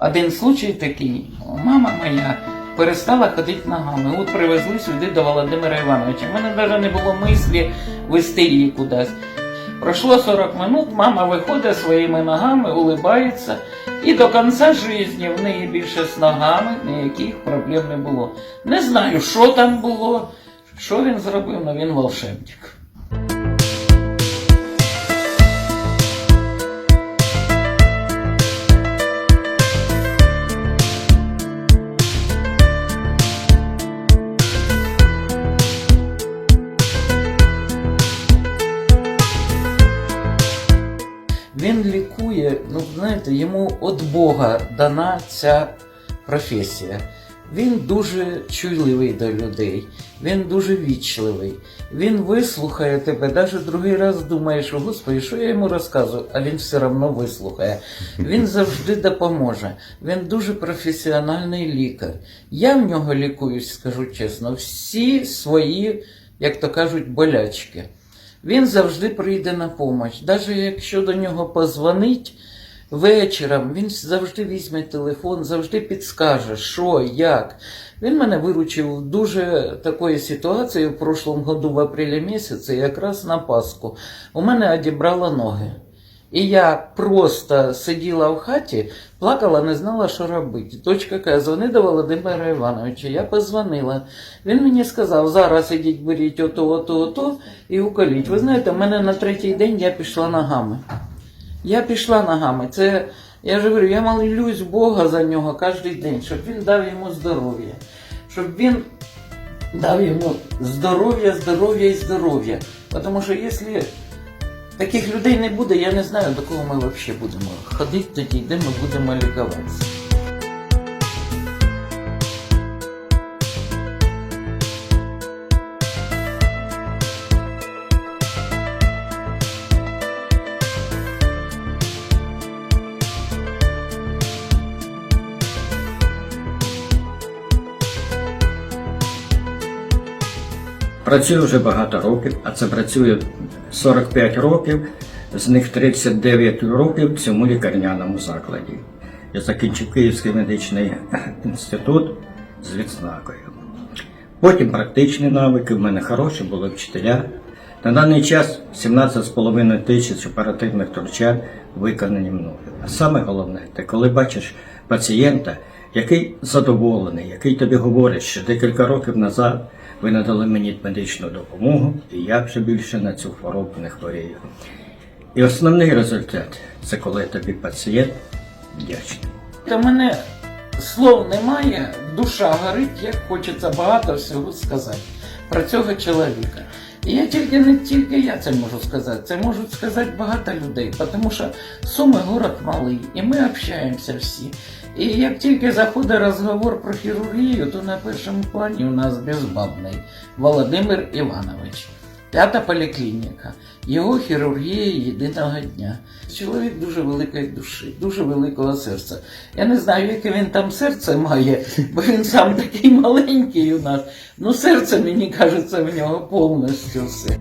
один случай такий. Мама моя перестала ходити ногами. От привезли сюди до Володимира Івановича. У мене навіть не було мислі вести її кудись. Пройшло 40 минут, мама виходить своїми ногами, улибається, і до кінця життя в неї більше з ногами ніяких проблем не було. Не знаю, що там було, що він зробив, але він волшебник. Він лікує, ну знаєте, йому від Бога дана ця професія. Він дуже чуйливий до людей, він дуже вічливий. Він вислухає тебе, навіть другий раз думаєш, «О, Господи, що я йому розказую, а він все одно вислухає. Він завжди допоможе. Він дуже професіональний лікар. Я в нього лікуюсь, скажу чесно, всі свої, як то кажуть, болячки. Він завжди прийде на помощь. Навіть якщо до нього позвонить вечором, він завжди візьме телефон, завжди підскаже, що, як. Він мене виручив дуже такої ситуації в прошлому году в апрелі місяці, якраз на Пасху. У мене одібрало ноги. І я просто сиділа в хаті, плакала, не знала, що робити. Дочка каже, дзвони до Володимира Івановича. Я позвонила. Він мені сказав, зараз ідіть, беріть ото, ото, ото і уколіть. Ви знаєте, в мене на третій день я пішла ногами. Я пішла ногами. Це, я ж говорю, я молюсь Бога за нього кожен день, щоб він дав йому здоров'я, щоб він дав йому здоров'я, здоров'я і здоров'я. Тому що якщо таких людей не буде, я не знаю, до кого ми взагалі будемо ходити тоді, де ми будемо лікуватися. Працюю вже багато років, а це працює 45 років, з них 39 років в цьому лікарняному закладі. Я закінчив Київський медичний інститут з відзнакою. Потім практичні навики, в мене хороші були вчителя. На даний час 17,5 тисяч оперативних втручань виконані мною. А саме головне, ти коли бачиш пацієнта, який задоволений, який тобі говорить, що декілька років назад ви надали мені медичну допомогу, і я вже більше на цю хворобу не хворію. І основний результат це коли тобі пацієнт вдячний. Та мене слов немає, душа горить, як хочеться багато всього сказати про цього чоловіка. І я тільки не тільки я це можу сказати, це можуть сказати багато людей, тому що Суми город малий, і ми общаємося всі. І як тільки заходить розговор про хірургію, то на першому плані у нас безбабний Володимир Іванович. П'ята поліклініка. Його хірургія єдиного дня. Чоловік дуже великої душі, дуже великого серця. Я не знаю, яке він там серце має, бо він сам такий маленький у нас. Ну, серце, мені кажеться, в нього повністю все.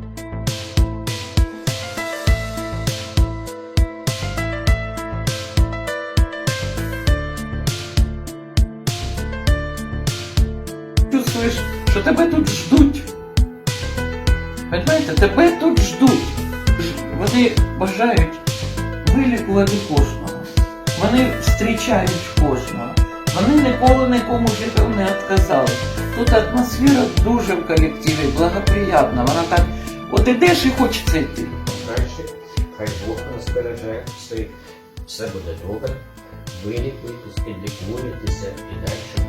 Чувствуєш, що тебе тут ждуть. Понимаєте, тебе тут ждуть. Вони бажають вилікувати кожного. Вони зустрічають кожного. Вони ніколи нікому жити не відказали. Тут атмосфера дуже в колективі, благоприятна. Вона так, от ідеш і хочеться йти. Краще, хай Бог нас береже всіх, все буде добре, вилікуйтесь, підлікуєтеся і далі.